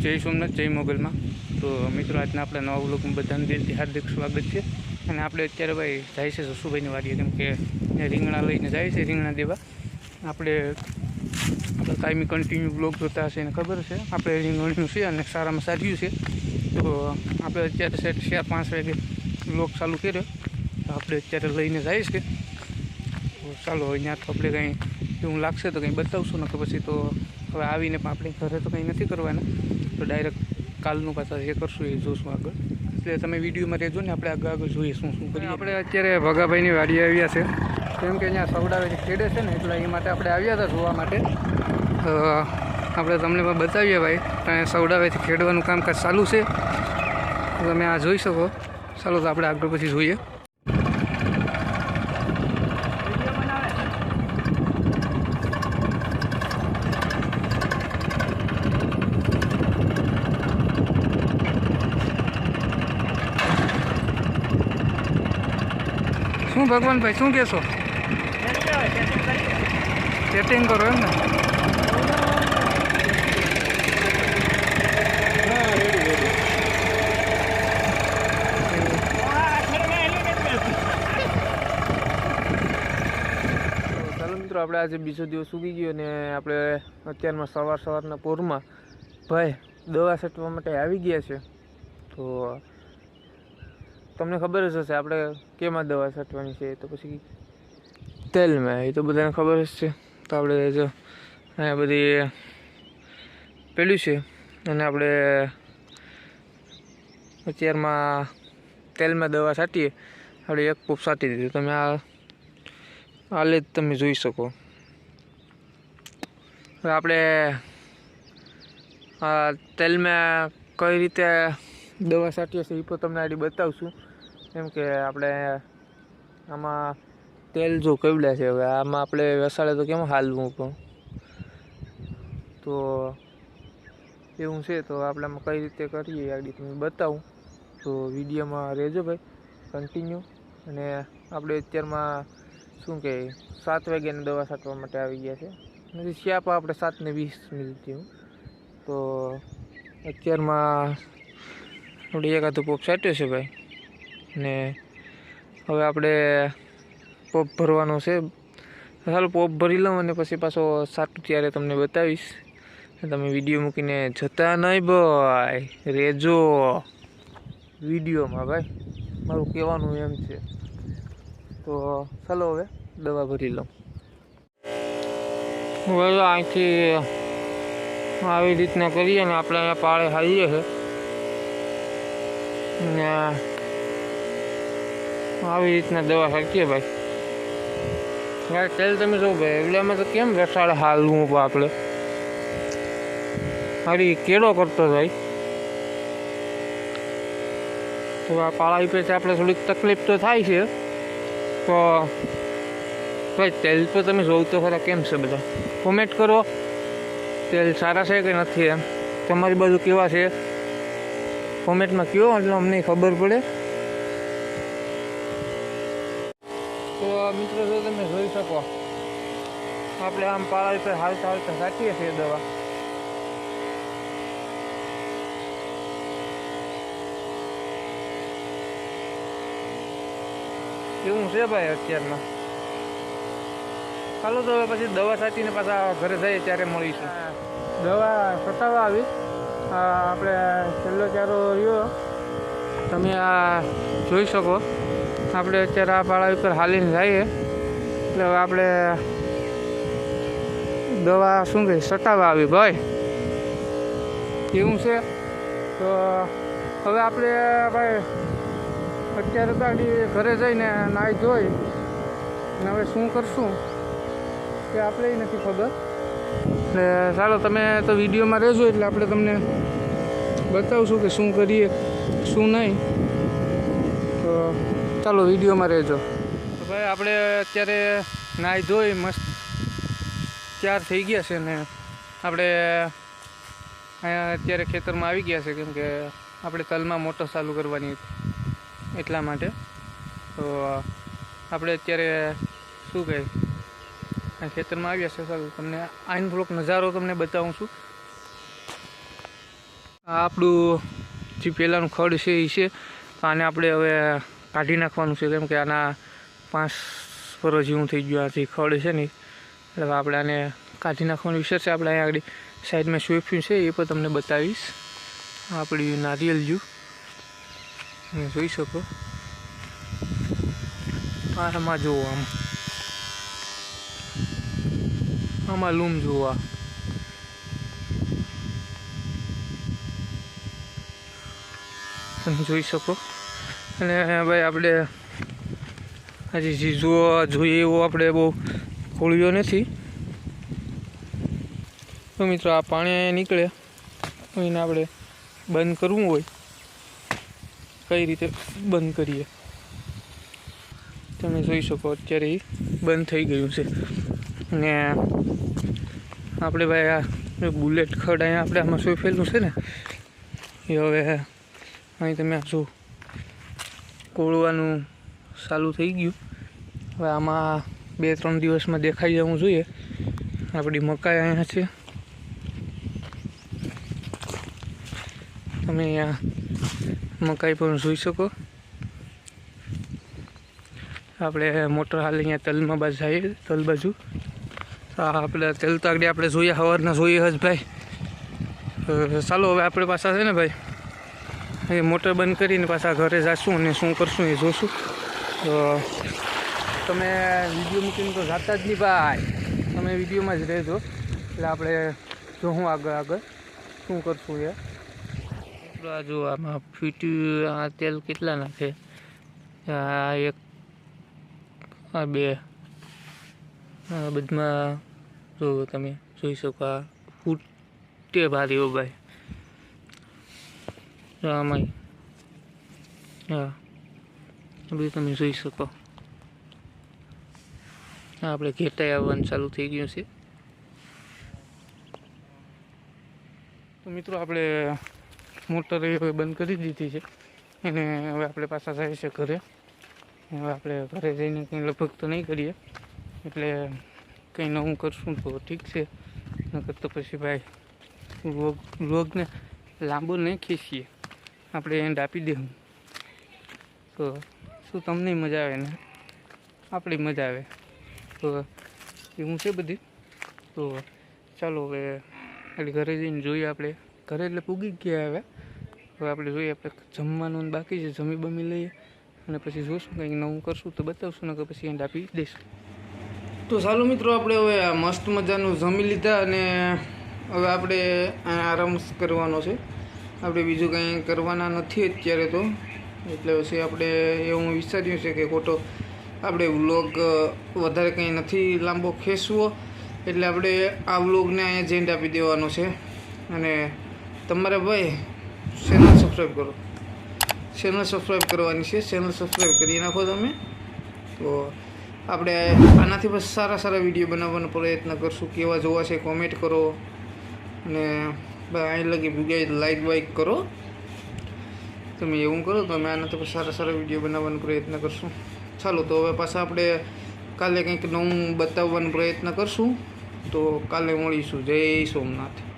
જય સોમનાથ, જય મોગલમાં. તો મિત્રો, આજના આપણા નવા બ્લોગમાં બધાને દિલથી હાર્દિક સ્વાગત છે. અને આપણે અત્યારે ભાઈ જાય છે જસુભાઈની વાડીએ, કેમ કે રીંગણા લઈને જાય છે, રીંગણા દેવા. આપણે આપણે કાયમી કન્ટિન્યુ બ્લોગ જોતા હશે એને ખબર છે. આપણે રીંગણનું છે અને સારામાં સાર્યું છે. તો આપણે અત્યારે સેટ ચાર પાંચ વાગે બ્લોગ ચાલુ કર્યો. તો આપણે અત્યારે લઈને જાય છે. તો ચાલો, અહીંયા તો આપણે કંઈ એવું લાગશે તો કંઈ બતાવશું ને કે પછી તો હવે આવીને પણ આપણે ઘરે તો કંઈ નથી કરવાના. તો ડાયરેક્ટ કાલનું પાછા એ કરશું એ જોશું આગળ. એટલે તમે વિડીયોમાં રહેજો ને, આપણે આગળ આગળ જોઈએ શું શું કરીએ. આપણે અત્યારે ભગાભાઈની વાડી આવ્યા છે. કેમ કે અહીંયા સવડાવે ખેડે છે ને, એટલે એ માટે આપણે આવ્યા હતા જોવા માટે. આપણે તમને પણ બતાવીએ ભાઈ, ત્યાં સવડાવેથી ખેડવાનું કામકાજ ચાલુ છે. તમે આ જોઈ શકો. ચાલો તો આપણે આગળ પછી જોઈએ. શું ભગવાનભાઈ શું કહેશો? સેટિંગ કરો એમ ને મિત્રો, આપણે આજે બીજો દિવસ ઉગી ગયો ને આપણે અત્યારમાં સવાર સવારના પોરમાં ભાઈ દવા છટવા માટે આવી ગયા છે. તો તમને ખબર જ હશે, આપણે કેમાં દવા છાંટવાની છે તો પછી તેલમાં એ તો બધાને ખબર જ છે. તો આપણે જો અહીંયા બધી પેલું છે, અને આપણે અત્યારમાં તેલમાં દવા છાંટીએ, આપણે એક પૂપ છાંટી દીધું. તમે આ આલે જ તમે જોઈ શકો. આપણે આ તેલમાં કઈ રીતે દવા છાંટીએ છીએ એ પણ તમને આડી બતાવશું. કેમ કે આપણે આમાં તેલ જો કેવડે છે હવે, આમાં આપણે વસાડે તો કેમ હાલવું પણ? તો એવું છે તો આપણે આમાં કઈ રીતે કરીએ આગળ તમને બતાવું. તો વિડીયોમાં રહેજો ભાઈ કન્ટિન્યુ અને આપણે અત્યારમાં શું કહે સાત વાગ્યાની દવા છાંટવા માટે આવી ગયા છે. નથી, શ્યાપ આપણે સાતને વીસ મિનિટથી હું. તો અત્યારમાં આપણે એકાદું પોપ છાંટ્યો છે ભાઈ. ને હવે આપણે પોપ ભરવાનો છે. ચાલો પોપ ભરી લઉં અને પછી પાછો સાટું ત્યારે તમને બતાવીશ. તમે વીડિયો મૂકીને જતા નહીં ભાઈ. રેજો. વિડીયોમાં ભાઈ. મારું કહેવાનું એમ છે. તો ચાલો હવે દવા ભરી લઉં. હવે અહીંથી આવી રીતના કરીએ ને આપણે અહીંયા પાળે હારીએ છે ને આવી રીતના દવા છાંટીએ ભાઈ. યાર તેલ તમે જો ભાઈ એટલામાં તો કેમ રસાળ હાલવું પણ આપણે? અરે કેળો કરતો ભાઈ તો આ પાળા ઉપરથી આપણે થોડીક તકલીફ તો થાય છે. તો ભાઈ, તેલ તો તમે જોવ તો ખરા કેમ છે બધા? કોમેન્ટ કરો. તેલ સારા છે કે નથી એમ? તમારી બાજુ કેવા છે? કોમેન્ટમાં કયો, એટલે અમને ખબર પડે. મિત્રો, જો તમે જોઈ શકો, આપણે આમ પાળા ઉપર હાલતા હાલતા સાચીએ છીએ દવા. એવું છે ભાઈ અત્યારમાં? ચાલો તો હવે પછી દવા સાચીને પાછા ઘરે જઈએ ત્યારે મળીશું. દવા સતાવા આવી. આપણે છેલ્લો ચારો રહ્યો. તમે આ જોઈ શકો. આપણે અત્યારે આ પાળા ઉપર હાલીને જઈએ. એટલે હવે આપણે દવા શું કહે સટાવા આવી ભાઈ. એવું છે. તો હવે આપણે ભાઈ અત્યારે તો ઘરે જઈને નાહી ધોઈ અને હવે શું કરશું કે આપણે નથી ખબર. એટલે ચાલો તમે તો વિડીયોમાં રહેજો, એટલે આપણે તમને બતાવશું કે શું કરીએ, શું નહીં. તો ચાલો, વિડીયોમાં રહેજો. તો ભાઈ, આપણે અત્યારે નાહી ધોઈ મસ્ત તૈયાર થઈ ગયા છે ને આપણે અહીંયા અત્યારે ખેતરમાં આવી ગયા છે, કેમ કે આપણે તલમાં મોટર ચાલુ કરવાની એટલા માટે. તો આપણે અત્યારે શું કહે? ખેતરમાં આવ્યા છે સારું તમને આઈન થોડોક નજારો તમને બતાવું છું. આપણું જે પહેલાંનું ખડ છે એ છે. આને આપણે હવે કાઢી નાખવાનું છે, કેમ કે આના પાંચ વર્ષ જેવું થઈ ગયું આ જે ખડ છે ને, એટલે આપણે આને કાઢી નાખવાનું વિશે છે. આપણે અહીંયા આગળ સાઈડમાં સ્વીફ્યું છે, એ પણ તમને બતાવીશ. આપણી નારિયેલ જુ. જોઈ શકો. આમાં જુઓ આમ. આમાં લૂમ જોવા તમે જોઈ શકો. અને ભાઈ આપણે હજી જીજુઓ જોઈએ એવો આપણે બહુ ખોળ્યો નથી. તો મિત્રો આ પાણી અહીંયા નીકળે. એને આપણે બંધ કરવું હોય. કઈ રીતે બંધ કરીએ? તમે જોઈ શકો અત્યારે બંધ થઈ ગયું છે. અને આપણે ભાઈ આ બુલેટ ખડ અહીંયા આપણે આમાં સોંપેલું છે ને. એ હવે અહીં તમે આ જો કોળવાનું ચાલુ થઈ ગયું. હવે આમાં બે ત્રણ દિવસમાં દેખાઈ જવું જોઈએ. આપણી મકાઈ અહીંયા છે. તમે અહીંયા મકાઈ પણ જોઈ શકો. આપણે મોટર હાલ અહીંયા તલમાં બાજુ જઈએ તલ બાજુ. તો આપણે તલ તો આપણે જોઈએ, સવારના જોઈએ જ ભાઈ ચાલો, હવે આપણે પાછા છે ને ભાઈ? એ મોટર બંધ કરીને પાછા ઘરે જઈશું અને શું કરશું એ જોશું. તો તમે વીડિયો મૂકીને તો જાતા જ નહીં ભાઈ. તમે વિડીયોમાં જ રહેજો. એટલે આપણે જોઉં આગળ આગળ. શું કરશું એ? જો આમાં ફીટ્યું આ તેલ કેટલા નાખે? આ એક, આ બે. આ બધમાં જો તમે જોઈ શકો, આ ફૂટે ભારી ભાઈ. આમાં હા. બધું તમે જોઈ શકો. આપણે ઘેટાઈ આવવાનું ચાલુ થઈ ગયું છે. તો મિત્રો, આપણે મોટર હવે બંધ કરી દીધી છે. અને હવે આપણે પાછા જાય છે ઘરે. હવે આપણે ઘરે જઈને કંઈ લગભગ તો નહીં કરીએ. એટલે કંઈ નવું કરશું તો ઠીક છે. નકર તો પછી ભાઈ, રોગ રોગને લાંબો નહીં ખેંચીએ આપણે એન્ડ આપી દઉં તો શું તમને મજા આવે ને? આપણી મજા આવે. તો એવું છે બધી? તો ચાલો હવે એટલે ઘરે જઈને જોઈએ આપણે. ઘરે એટલે પૂગી ગયા હવે. હવે આપણે જોઈએ આપણે જમવાનું બાકી છે. જમી બમી લઈએ. અને પછી જોઈશું કંઈક નવું કરશું તો બતાવશું ને પછી એન્ડ આપી દઈશું. તો ચાલો મિત્રો, આપણે હવે મસ્ત મજાનું જમી લીધા અને હવે આપણે આરામ કરવાનો છે. આપણે બીજું કંઈ કરવાના નથી અત્યારે તો. એટલે પછી આપણે એવું વિચાર્યું છે કે ખોટો આપણે વ્લોગ વધારે કંઈ નથી લાંબો ખેંચવો. એટલે આપણે આ વ્લોગને અહીંયા જેન્ટ આપી દેવાનો છે. અને તમારે ભાઈ ચેનલ સબસ્ક્રાઈબ કરો. ચેનલ સબસ્ક્રાઈબ કરવાની છે. ચેનલ સબસ્ક્રાઈબ કરી નાખો તમે. તો આપણે આનાથી બસ સારા સારા વીડિયો બનાવવાનો પ્રયત્ન કરશું. કેવા જોવા છે કોમેન્ટ કરો. અને અહીં લગી ભૂગ્યા લાઈક વાઈક કરો. તમે એવું કરો, તો અમે આનાથી સારા સારા વીડિયો બનાવવાનો પ્રયત્ન કરશું. ચાલો, તો હવે પાછા આપણે કાલે કંઈક નવું બતાવવાનો પ્રયત્ન કરશું. તો કાલે મળીશું. જય સોમનાથ.